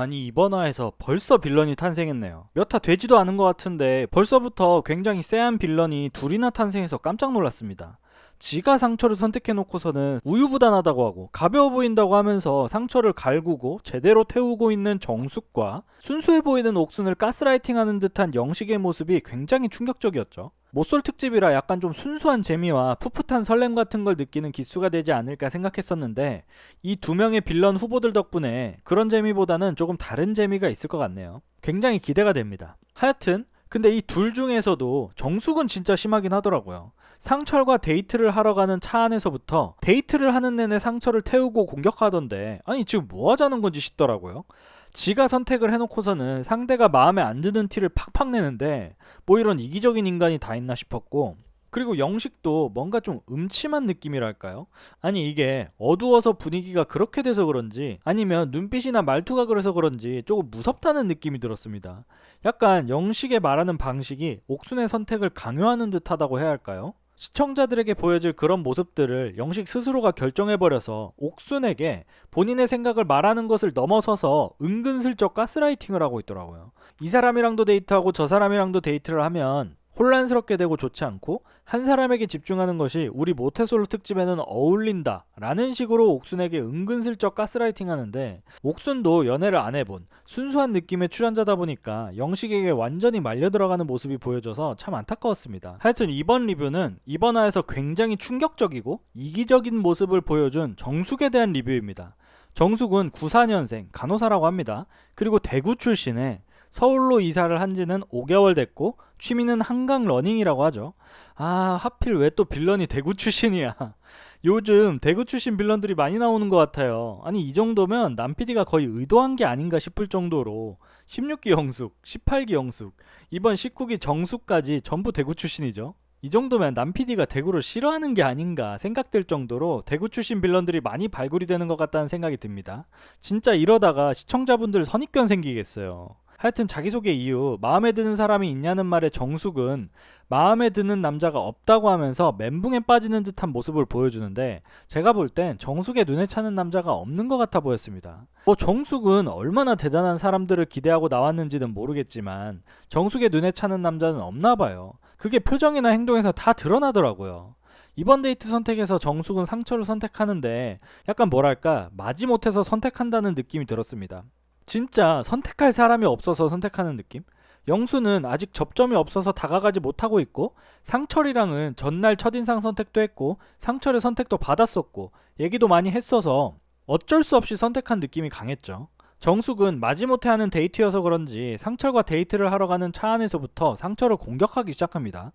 아니 이번 화에서 벌써 빌런이 탄생했네요. 몇 화 되지도 않은 것 같은데 벌써부터 굉장히 쎄한 빌런이 둘이나 탄생해서 깜짝 놀랐습니다. 지가 상처를 선택해놓고서는 우유부단하다고 하고 가벼워 보인다고 하면서 상처를 갈구고 제대로 태우고 있는 정숙과 순수해 보이는 옥순을 가스라이팅하는 듯한 영식의 모습이 굉장히 충격적이었죠. 모쏠 특집이라 약간 좀 순수한 재미와 풋풋한 설렘 같은 걸 느끼는 기수가 되지 않을까 생각했었는데 이 두 명의 빌런 후보들 덕분에 그런 재미보다는 조금 다른 재미가 있을 것 같네요. 굉장히 기대가 됩니다. 하여튼 근데 이 둘 중에서도 정숙은 진짜 심하긴 하더라고요. 상철과 데이트를 하러 가는 차 안에서부터 데이트를 하는 내내 상철을 태우고 공격하던데 아니 지금 뭐 하자는 건지 싶더라고요. 지가 선택을 해놓고서는 상대가 마음에 안 드는 티를 팍팍 내는데 뭐 이런 이기적인 인간이 다 있나 싶었고 그리고 영식도 뭔가 좀 음침한 느낌이랄까요? 아니 이게 어두워서 분위기가 그렇게 돼서 그런지 아니면 눈빛이나 말투가 그래서 그런지 조금 무섭다는 느낌이 들었습니다. 약간 영식의 말하는 방식이 옥순의 선택을 강요하는 듯하다고 해야 할까요? 시청자들에게 보여질 그런 모습들을 영식 스스로가 결정해버려서 옥순에게 본인의 생각을 말하는 것을 넘어서서 은근슬쩍 가스라이팅을 하고 있더라고요. 이 사람이랑도 데이트하고 저 사람이랑도 데이트를 하면 혼란스럽게 되고 좋지 않고 한 사람에게 집중하는 것이 우리 모태솔로 특집에는 어울린다 라는 식으로 옥순에게 은근슬쩍 가스라이팅 하는데 옥순도 연애를 안 해본 순수한 느낌의 출연자다 보니까 영식에게 완전히 말려 들어가는 모습이 보여져서 참 안타까웠습니다. 하여튼 이번 리뷰는 이번 화에서 굉장히 충격적이고 이기적인 모습을 보여준 정숙에 대한 리뷰입니다. 정숙은 94년생 간호사라고 합니다. 그리고 대구 출신의 서울로 이사를 한 지는 5개월 됐고 취미는 한강 러닝이라고 하죠. 아 하필 왜 또 빌런이 대구 출신이야. 요즘 대구 출신 빌런들이 많이 나오는 것 같아요. 아니 이 정도면 남 PD가 거의 의도한 게 아닌가 싶을 정도로 16기 영숙, 18기 영숙, 이번 19기 정숙까지 전부 대구 출신이죠. 이 정도면 남 PD가 대구를 싫어하는 게 아닌가 생각될 정도로 대구 출신 빌런들이 많이 발굴이 되는 것 같다는 생각이 듭니다. 진짜 이러다가 시청자분들 선입견 생기겠어요. 하여튼 자기소개 이후 마음에 드는 사람이 있냐는 말에 정숙은 마음에 드는 남자가 없다고 하면서 멘붕에 빠지는 듯한 모습을 보여주는데 제가 볼 땐 정숙의 눈에 차는 남자가 없는 것 같아 보였습니다. 뭐 정숙은 얼마나 대단한 사람들을 기대하고 나왔는지는 모르겠지만 정숙의 눈에 차는 남자는 없나 봐요. 그게 표정이나 행동에서 다 드러나더라고요. 이번 데이트 선택에서 정숙은 상처를 선택하는데 약간 뭐랄까 마지못해서 선택한다는 느낌이 들었습니다. 진짜 선택할 사람이 없어서 선택하는 느낌? 영수는 아직 접점이 없어서 다가가지 못하고 있고 상철이랑은 전날 첫인상 선택도 했고 상철의 선택도 받았었고 얘기도 많이 했어서 어쩔 수 없이 선택한 느낌이 강했죠. 정숙은 마지못해 하는 데이트여서 그런지 상철과 데이트를 하러 가는 차 안에서부터 상철을 공격하기 시작합니다.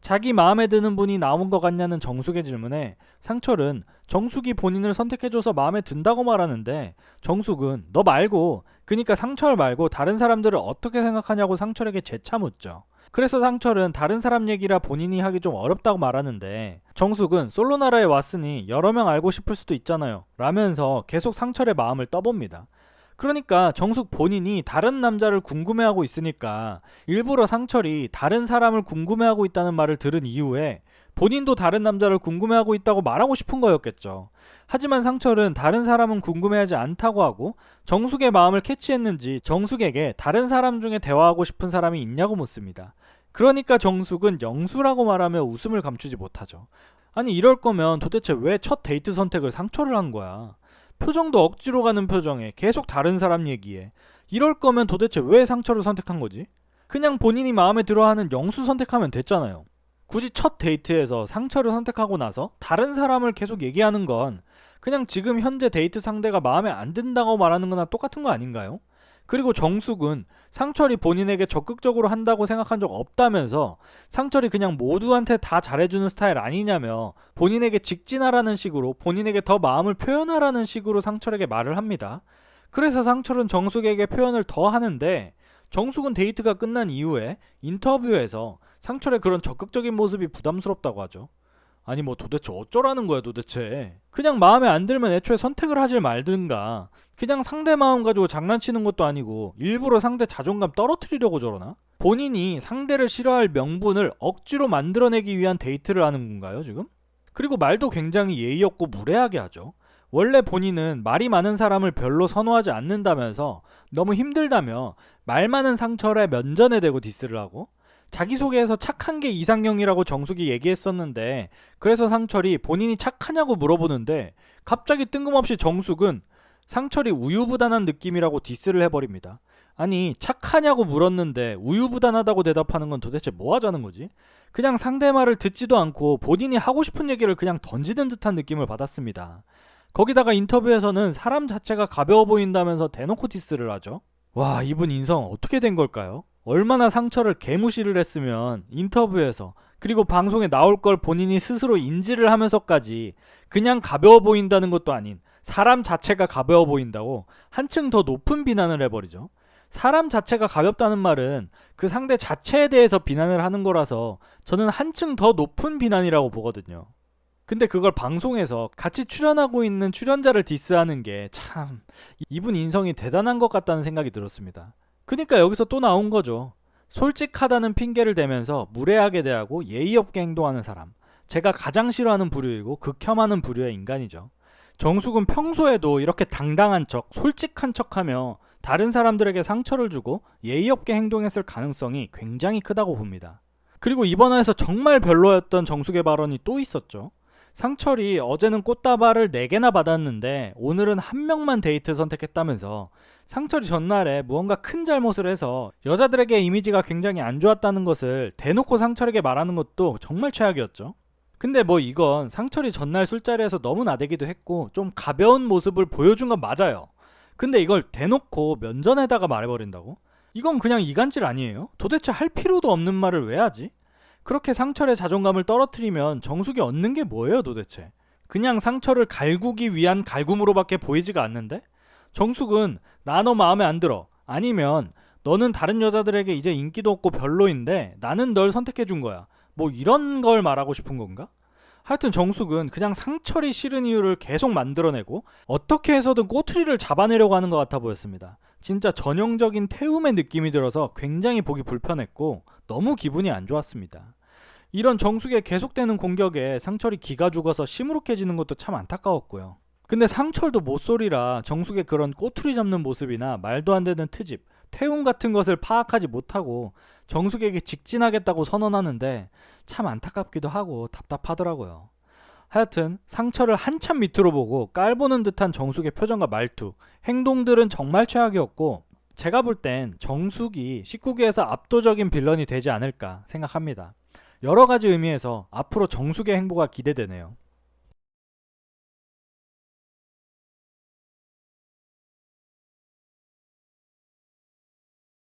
자기 마음에 드는 분이 나온 것 같냐는 정숙의 질문에 상철은 정숙이 본인을 선택해줘서 마음에 든다고 말하는데 정숙은 너 말고 그니까 상철 말고 다른 사람들을 어떻게 생각하냐고 상철에게 재차 묻죠. 그래서 상철은 다른 사람 얘기라 본인이 하기 좀 어렵다고 말하는데 정숙은 솔로 나라에 왔으니 여러 명 알고 싶을 수도 있잖아요 라면서 계속 상철의 마음을 떠봅니다. 그러니까 정숙 본인이 다른 남자를 궁금해하고 있으니까 일부러 상철이 다른 사람을 궁금해하고 있다는 말을 들은 이후에 본인도 다른 남자를 궁금해하고 있다고 말하고 싶은 거였겠죠. 하지만 상철은 다른 사람은 궁금해하지 않다고 하고 정숙의 마음을 캐치했는지 정숙에게 다른 사람 중에 대화하고 싶은 사람이 있냐고 묻습니다. 그러니까 정숙은 영수라고 말하며 웃음을 감추지 못하죠. 아니 이럴 거면 도대체 왜 첫 데이트 선택을 상철을 한 거야? 표정도 억지로 가는 표정에 계속 다른 사람 얘기에 이럴 거면 도대체 왜 상처를 선택한 거지? 그냥 본인이 마음에 들어하는 영수 선택하면 됐잖아요. 굳이 첫 데이트에서 상처를 선택하고 나서 다른 사람을 계속 얘기하는 건 그냥 지금 현재 데이트 상대가 마음에 안 든다고 말하는 거나 똑같은 거 아닌가요? 그리고 정숙은 상철이 본인에게 적극적으로 한다고 생각한 적 없다면서 상철이 그냥 모두한테 다 잘해주는 스타일 아니냐며 본인에게 직진하라는 식으로 본인에게 더 마음을 표현하라는 식으로 상철에게 말을 합니다. 그래서 상철은 정숙에게 표현을 더 하는데 정숙은 데이트가 끝난 이후에 인터뷰에서 상철의 그런 적극적인 모습이 부담스럽다고 하죠. 아니 뭐 도대체 어쩌라는 거야 도대체 그냥 마음에 안 들면 애초에 선택을 하질 말든가 그냥 상대 마음 가지고 장난치는 것도 아니고 일부러 상대 자존감 떨어뜨리려고 저러나? 본인이 상대를 싫어할 명분을 억지로 만들어내기 위한 데이트를 하는 건가요 지금? 그리고 말도 굉장히 예의 없고 무례하게 하죠 원래 본인은 말이 많은 사람을 별로 선호하지 않는다면서 너무 힘들다며 말 많은 상철에 면전에 대고 디스를 하고 자기소개에서 착한 게 이상형이라고 정숙이 얘기했었는데 그래서 상철이 본인이 착하냐고 물어보는데 갑자기 뜬금없이 정숙은 상철이 우유부단한 느낌이라고 디스를 해버립니다. 아니 착하냐고 물었는데 우유부단하다고 대답하는 건 도대체 뭐 하자는 거지? 그냥 상대 말을 듣지도 않고 본인이 하고 싶은 얘기를 그냥 던지는 듯한 느낌을 받았습니다. 거기다가 인터뷰에서는 사람 자체가 가벼워 보인다면서 대놓고 디스를 하죠. 와 이분 인성 어떻게 된 걸까요? 얼마나 상처를 개무시를 했으면 인터뷰에서 그리고 방송에 나올 걸 본인이 스스로 인지를 하면서까지 그냥 가벼워 보인다는 것도 아닌 사람 자체가 가벼워 보인다고 한층 더 높은 비난을 해버리죠. 사람 자체가 가볍다는 말은 그 상대 자체에 대해서 비난을 하는 거라서 저는 한층 더 높은 비난이라고 보거든요. 근데 그걸 방송에서 같이 출연하고 있는 출연자를 디스하는 게 참 이분 인성이 대단한 것 같다는 생각이 들었습니다. 그니까 여기서 또 나온 거죠. 솔직하다는 핑계를 대면서 무례하게 대하고 예의 없게 행동하는 사람. 제가 가장 싫어하는 부류이고 극혐하는 부류의 인간이죠. 정숙은 평소에도 이렇게 당당한 척, 솔직한 척 하며 다른 사람들에게 상처를 주고 예의 없게 행동했을 가능성이 굉장히 크다고 봅니다. 그리고 이번 화에서 정말 별로였던 정숙의 발언이 또 있었죠. 상철이 어제는 꽃다발을 4개나 받았는데 오늘은 한 명만 데이트 선택했다면서 상철이 전날에 무언가 큰 잘못을 해서 여자들에게 이미지가 굉장히 안 좋았다는 것을 대놓고 상철에게 말하는 것도 정말 최악이었죠. 근데 뭐 이건 상철이 전날 술자리에서 너무 나대기도 했고 좀 가벼운 모습을 보여준 건 맞아요. 근데 이걸 대놓고 면전에다가 말해버린다고? 이건 그냥 이간질 아니에요? 도대체 할 필요도 없는 말을 왜 하지? 그렇게 상철의 자존감을 떨어뜨리면 정숙이 얻는 게 뭐예요 도대체? 그냥 상철을 갈구기 위한 갈굼으로밖에 보이지가 않는데? 정숙은 나 너 마음에 안 들어. 아니면 너는 다른 여자들에게 이제 인기도 없고 별로인데 나는 널 선택해 준 거야. 뭐 이런 걸 말하고 싶은 건가? 하여튼 정숙은 그냥 상철이 싫은 이유를 계속 만들어내고 어떻게 해서든 꼬투리를 잡아내려고 하는 것 같아 보였습니다. 진짜 전형적인 태움의 느낌이 들어서 굉장히 보기 불편했고 너무 기분이 안 좋았습니다. 이런 정숙의 계속되는 공격에 상철이 기가 죽어서 시무룩해지는 것도 참 안타까웠고요. 근데 상철도 모쏠이라 정숙의 그런 꼬투리 잡는 모습이나 말도 안 되는 트집, 태움 같은 것을 파악하지 못하고 정숙에게 직진하겠다고 선언하는데 참 안타깝기도 하고 답답하더라고요. 하여튼 상처를 한참 밑으로 보고 깔보는 듯한 정숙의 표정과 말투, 행동들은 정말 최악이었고 제가 볼 땐 정숙이 19기에서 압도적인 빌런이 되지 않을까 생각합니다. 여러 가지 의미에서 앞으로 정숙의 행보가 기대되네요.